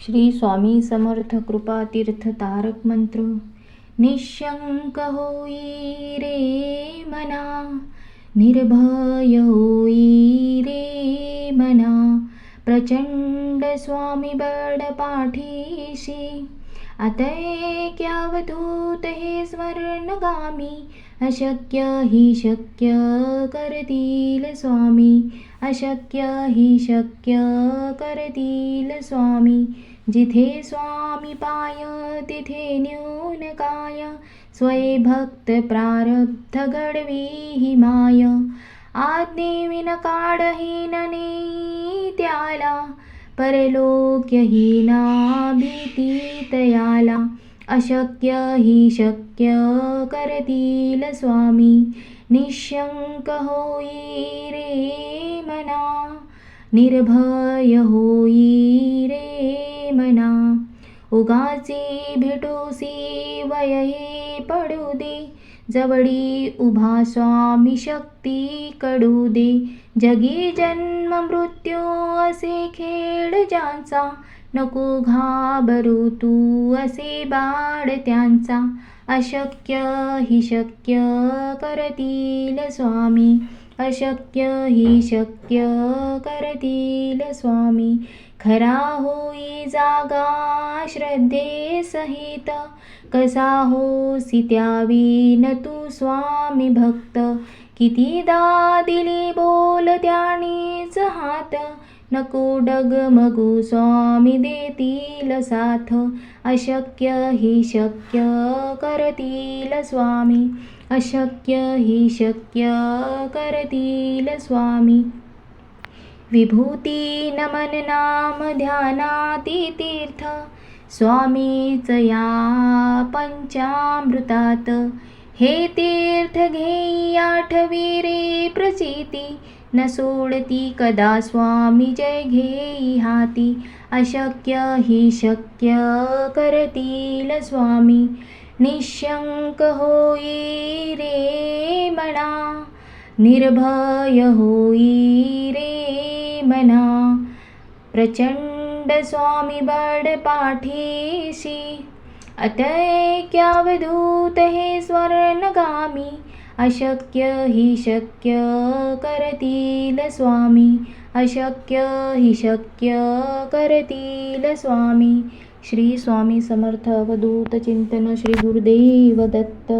श्री स्वामी समर्थ कृपा तीर्थ तारक मंत्र. निशंक होई रे मना निर्भय होई रे मना प्रचंड स्वामी बड पाठीशी. अतैक्यावधूत हे स्वर्णगामी अशक्य हि शक्य करतील स्वामी अशक्य हि शक्य करतील स्वामी जिथे स्वामी पाय तिथे न्यून काय स्वये भक्त प्रारब्ध घडवी हि माय आज्ञेविन काढहीन त्याला परलोक्यहीना भीती तयाला अशक्य ही शक्य करतील स्वामी. निशंक होई रे मना निर्भय होई रे मना. उगाचे भेटोसी वये पडू दे. जवळी उभा स्वामी शक्ती कडू दे. जगी जन्म मृत्यू असे खेळ ज्यांचा. नको घाबरू तू असे बाळ त्यांचा. अशक्य ही शक्य करतील स्वामी. अशक्य ही शक्य करतील स्वामी. खरा होई जागा श्रद्धे सहित. कसा होसी त्यावीन तू स्वामी भक्त. कितीदा दिली बोल त्यानीच हात. नको डगमगू स्वामी देतील साथ. अशक्य ही शक्य करतील स्वामी. अशक्य ही शक्य करतील स्वामी. विभूती नमन नाम ध्यानाती तीर्थ. स्वामीच या पंचामृतात। हे तीर्थ घेई आठवी रे प्रचिती न सोडती कदा स्वामी जय घेई हाती। अशक्य हि शक्य करतील स्वामी। निशंक होई रे मना निर्भय होई रे मना। प्रचंड स्वामी बड पाठीशी अतैक्यावधूत हे स्वर्णगामी अशक्य हि शक्य करतील स्वामी अशक्य हि शक्य करतील स्वामी श्री स्वामी समर्थ अवधूत चिंतन श्री गुरुदेव दत्त